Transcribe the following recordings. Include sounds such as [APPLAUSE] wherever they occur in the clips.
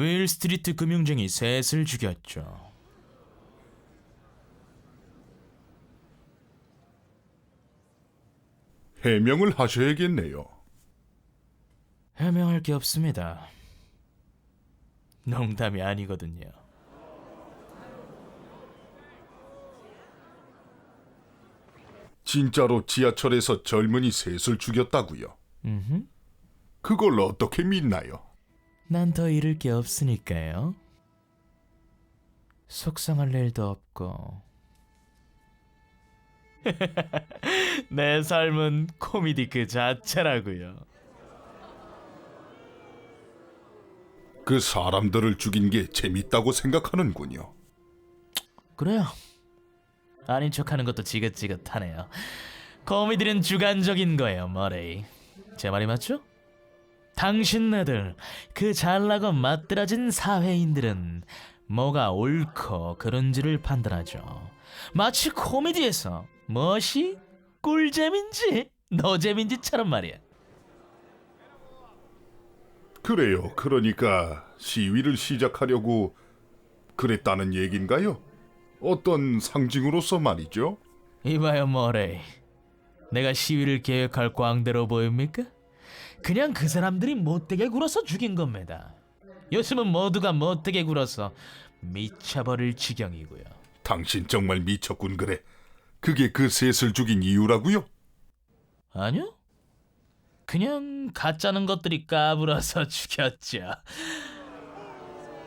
윌 스트리트 금융쟁이 셋을 죽였죠. 해명을 하셔야겠네요. 해명할 게 없습니다. 농담이 아니거든요. 진짜로 지하철에서 젊은이 셋을 죽였다고요. 음흠. 그걸 어떻게 믿나요? 난 더 잃을 게 없으니까요. 속상할 일도 없고. [LAUGHS] 내 삶은 코미디 그 자체라고요. 그 사람들을 죽인 게 재밌다고 생각하는군요. 그래요. 아닌 척하는 것도 지긋지긋하네요. 코미디는 주관적인 거예요, 머레이. 제 말이 맞죠? 당신네들 그 잘나고 맛들어진 사회인들은 뭐가 옳고 그른지를 판단하죠. 마치 코미디에서 무엇이 꿀잼인지 노잼인지처럼 말이야. 그래요. 그러니까 시위를 시작하려고 그랬다는 얘긴가요? 어떤 상징으로서 말이죠. 이봐요, 머레이. 내가 시위를 계획할 광대로 보입니까? 그냥 그 사람들이 못되게 굴어서 죽인 겁니다. 요즘은 모두가 못되게 굴어서 미쳐버릴 지경이고요. 당신 정말 미쳤군 그래. 그게 그 셋을 죽인 이유라고요? 아니요? 그냥 가짜는 것들이 까불어서 [LAUGHS] 죽였죠.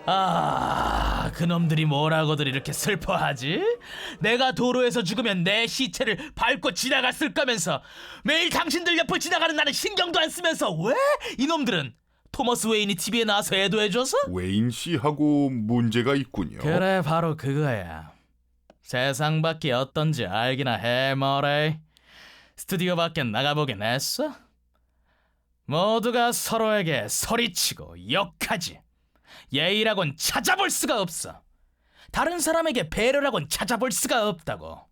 아, 그놈들이 뭐라고들 이렇게 슬퍼하지? 내가 도로에서 죽으면 내 시체를 밟고 지나갔을 거면서 매일 당신들 옆을 지나가는 나는 신경도 안 쓰면서 왜 이놈들은 토머스 웨인이 TV에 나와서 애도해줘서? 웨인 씨하고 문제가 있군요. 그래 바로 그거야 세상 밖이 어떤지 알기나 해 머레이 스튜디오 밖에 나가보긴 했어? 모두가 서로에게 소리치고 욕하지 예의라곤 찾아볼 수가 없어 다른 사람에게 배려라곤 찾아볼 수가 없다고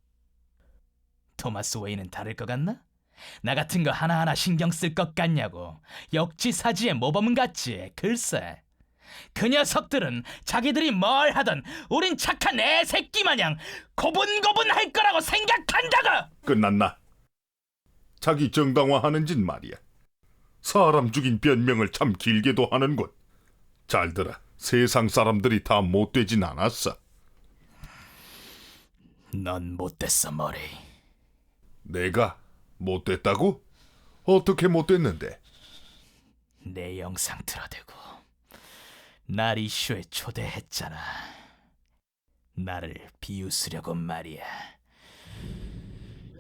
토마스 웨이는 다를 것 같나? 나 같은 거 하나하나 신경 쓸 것 같냐고 역지사지의 모범 같지 글쎄 그 녀석들은 자기들이 뭘 하든 우린 착한 애 새끼 마냥 고분고분 할 거라고 생각한다고. 끝났나? 자기 정당화하는 짓 말이야. 사람 죽인 변명을 참 길게도 하는군. 잘 들어. 세상 사람들이 다 못되진 않았어. 넌 못됐어 머리. 내가 못됐다고? 어떻게 못됐는데? 내 영상 틀어대고 날 이슈에 초대했잖아. 나를 비웃으려고 말이야.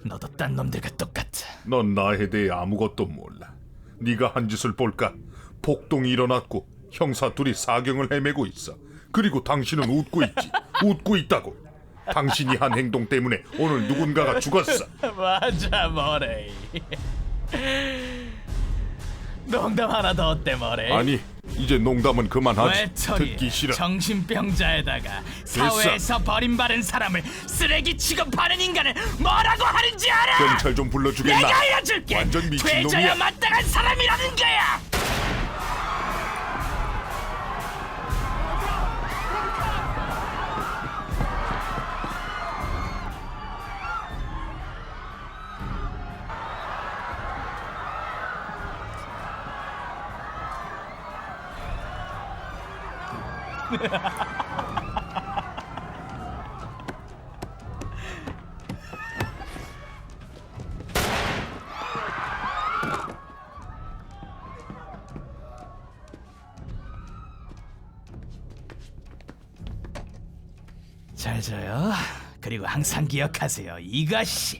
너도 딴 놈들과 똑같아. 넌 나에 대해 아무것도 몰라. 네가 한 짓을 볼까? 폭동이 일어났고 형사 둘이 사경을 헤매고 있어. 그리고 당신은 웃고 있지. 웃고 있다고. 당신이 한 행동 때문에 오늘 누군가가 죽었어. [LAUGHS] 맞아 머레이. 농담 하나 더 어때 머레이? 아니, 이제 농담은 그만하지. 외톨이 듣기 싫어. 정신병자에다가 사회에서 버림받은 사람을 쓰레기 취급하는 인간을 뭐라고 하는지 알아? 경찰 좀 불러주겠나? 내가 알려줄게 완전 미친놈이야. 돼져야 마땅한 사람이라는 거야 잘 자요. 그리고 항상 기억하세요. 이것이